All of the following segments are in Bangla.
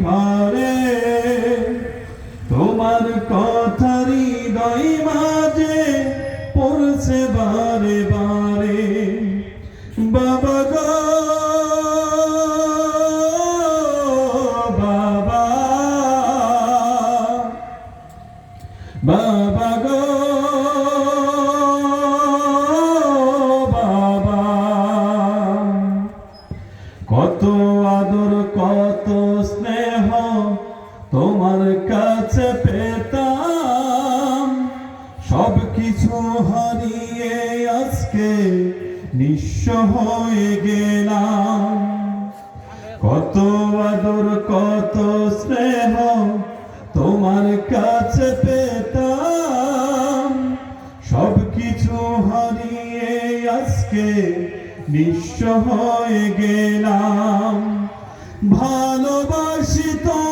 ঘরে। তোমার কথারি দই মাঝে পড়ছে বারে বারে। বাবা কাছে পেতাম। সব কিছু হারিয়ে আজকে নিঃস্ব হয়ে গেলাম। কত আদর, কত স্নেহ তোমার কাছে পেতাম। সব কিছু হারিয়ে আজকে নিঃস্ব হয়ে গেলাম। ভালোবাসি তোমায়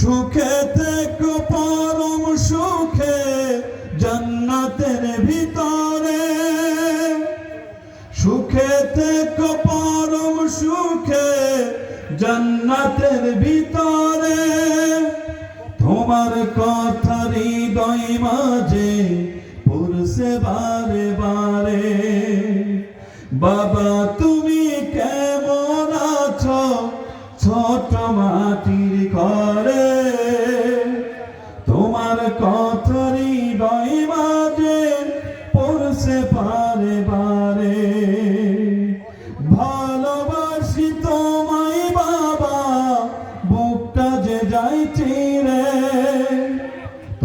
সুখে থেকে, পরম সুখে, জান্নাতের ভিতরে। সুখে থেকে, পরম সুখে, জান্নাতের ভিতরে। তোমার কথা হৃদয় মাঝে পড়ছে বারে বারে। বাবা, তুমি কেমন আছো? ছোট মাটির ঘরে